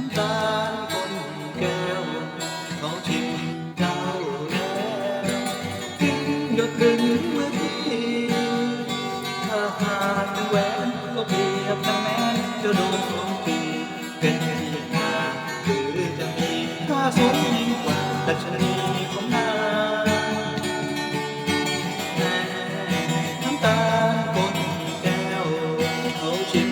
ำตาลบนแก้วเขาชิมเท่าแน่กินก็กึ่งเมื่อทีถ้าหากแหวนก็เปรียบดังแม่จะโดนของปีเป็นที่หาหรือจะมีค่าสูงยิ่งกว่าดัชนีของนาน้ำตาลนแก้วเขาชิม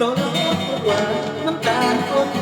ร้อนทุกวันน้ำตาลก็